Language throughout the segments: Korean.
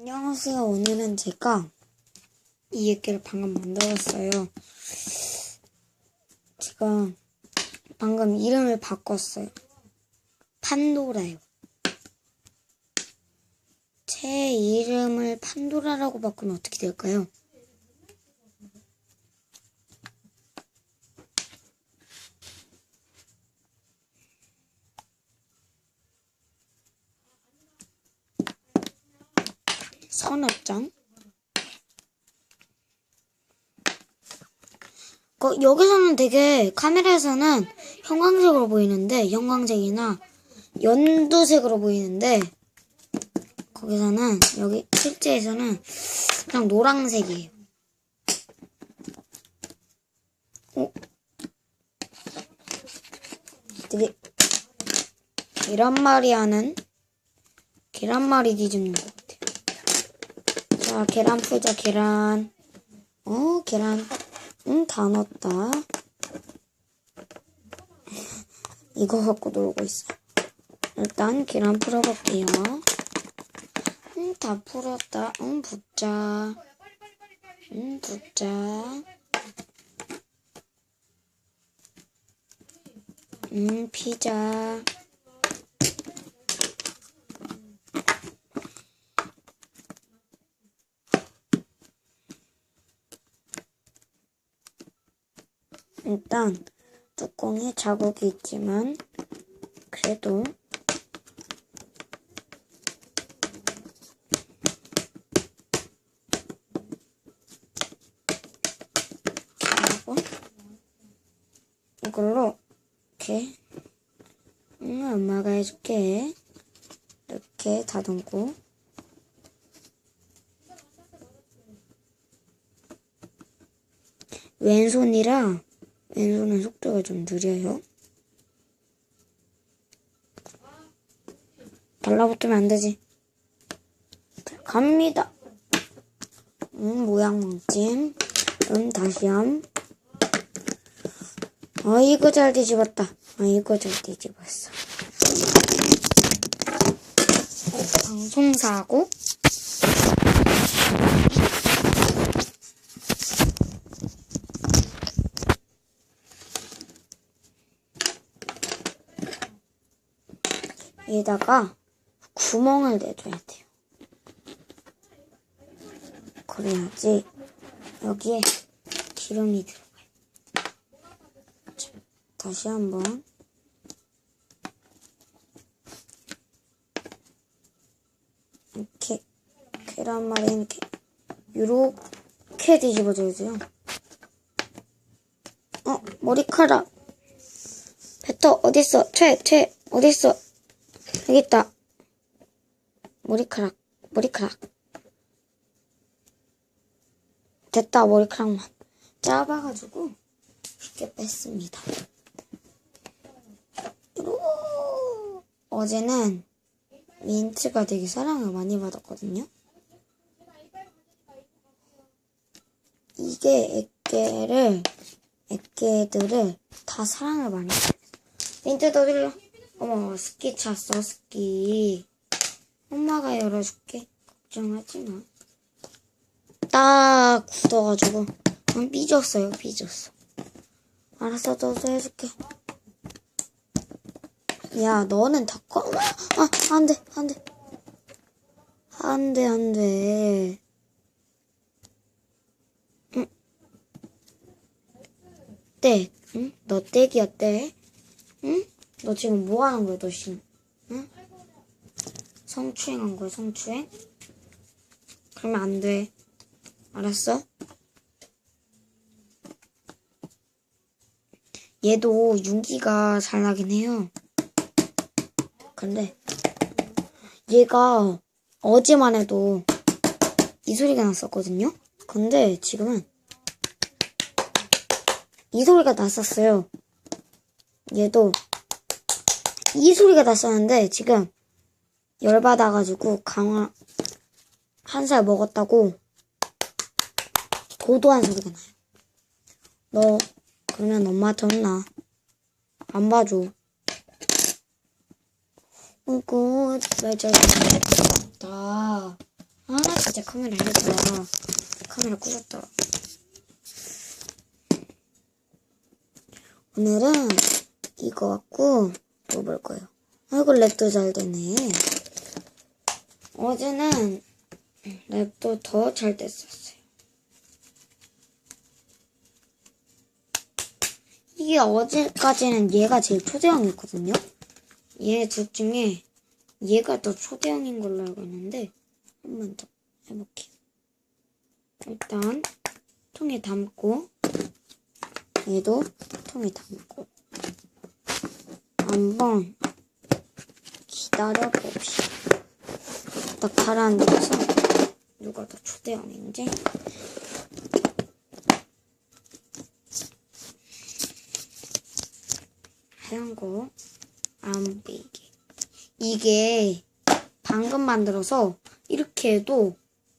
안녕하세요. 오늘은 제가 이 액기를 방금 만들었어요. 제가 방금 이름을 바꿨어요. 판도라요. 제 이름을 판도라라고 바꾸면 어떻게 될까요? 선업장. 거, 여기서는 되게 카메라에서는 형광색으로 보이는데 형광색이나 연두색으로 보이는데 거기서는 여기 실제에서는 그냥 노란색이에요. 어? 되게 계란말이 하는 계란말이 뒤집는 것. 자, 계란 풀자, 계란. 어, 계란. 응, 다 넣었다. 이거 갖고 놀고 있어. 일단 계란 풀어볼게요. 응, 다 풀었다. 응, 붓자. 응, 붓자. 응, 피자. 일단 뚜껑에 자국이 있지만 그래도 이걸로 이렇게 응, 엄마가 해줄게. 이렇게 다듬고. 왼손이라 왼손은 속도가 좀 느려요. 달라붙으면 안 되지. 갑니다. 음, 모양 망침. 음, 다시함. 아이고, 잘 뒤집었다. 아이고, 잘 뒤집었어. 방송사고. 여기다가 구멍을 내줘야 돼요. 그래야지 여기에 기름이 들어가요. 자, 다시 한번 이렇게 계란말이 이렇게 이렇게 뒤집어줘야 돼요. 어 머리카락 배터 어딨어? 퇴, 퇴, 어딨어? 여기 있다. 머리카락, 머리카락. 됐다, 머리카락만. 짧아가지고 쉽게 뺐습니다. 요 어제는 민트가 되게 사랑을 많이 받았거든요. 이게 액계를, 액계들을 다 사랑을 많이 받아요. 민트 더 들려. 어머, 스키 찼어, 스키. 엄마가 열어줄게. 걱정하지 마. 딱 굳어가지고. 응, 삐졌어요, 삐졌어. 알았어, 너도 해줄게. 야, 너는 다 커. 아, 안 돼, 안 돼. 안 돼, 안 돼. 응. 떼. 응? 너 떼기야, 떼. 응? 너 지금 뭐 하는 거야, 너 지금? 응? 성추행한 거야, 성추행? 그러면 안 돼. 알았어? 얘도 윤기가 잘 나긴 해요. 근데 얘가 어제만 해도 이 소리가 났었거든요? 근데 지금은 이 소리가 났었어요. 얘도 이 소리가 났었는데 지금 열받아가지고 강화 한 살 먹었다고 도도한 소리가 나요. 너 그러면 엄마한테 혼나. 안 봐줘. 아이고 말잘 듣다. 아 이제 카메라 해서 카메라 끄셨더라. 오늘은 이거 갖고 또볼 거예요. 아이고 랩도 잘 되네. 어제는 랩도 더 잘 됐었어요. 이게 어제까지는 얘가 제일 초대형이었거든요. 얘 둘 중에 얘가 더 초대형인 걸로 알고 있는데 한 번 더 해볼게요. 일단 통에 담고 얘도 통에 담고 한번 기다려 봅시다. 딱 가라앉아서 누가 더 초대형인지 하얀 거 안 보이게 이게 방금 만들어서 이렇게 해도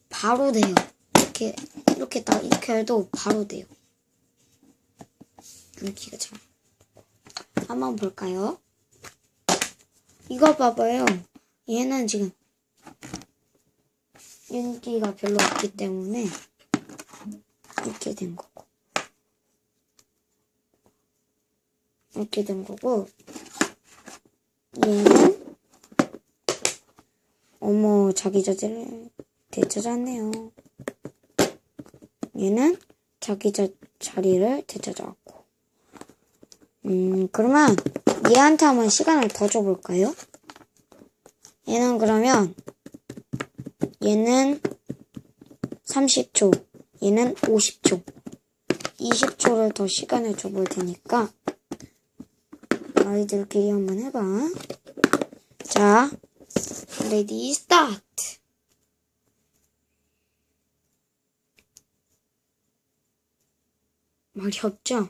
바로 돼요. 이렇게 이렇게 딱 이렇게 해도 바로 돼요. 윤기가 잘. 한번 볼까요? 이거 봐봐요. 얘는 지금 윤기가 별로 없기 때문에 이렇게 된 거고. 이렇게 된 거고. 얘는 어머 자기 자질을 되찾았네요. 얘는 자기 자, 자리를 되찾아왔고. 음 그러면 얘한테 한번 시간을 더 줘볼까요? 얘는 그러면 얘는 30초, 얘는 50초, 20초를 더 시간을 줘볼 테니까 아이들끼리 한번 해봐. 자, 레디 스타트. 말이 없죠?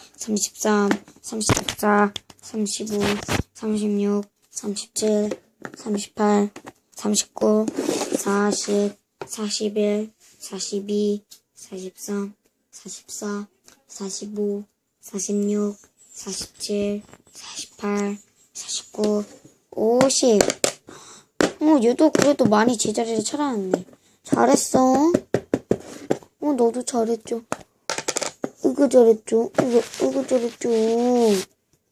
33, 34, 35, 36, 37, 38, 39, 40, 41, 42, 43, 44, 45, 46, 47, 48, 49, 50. 어, 얘도 그래도 많이 제자리를 찾아놨네. 잘했어. 어, 너도 잘했죠. 이거 잘했죠. 이거, 이거 잘했죠.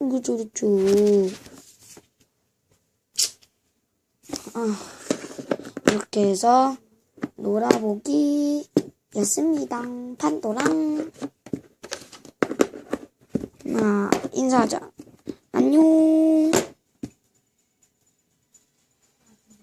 이거 잘했죠. 아, 이렇게 해서 놀아보기 였습니다. 판도랑. 나 인사하자. 안녕.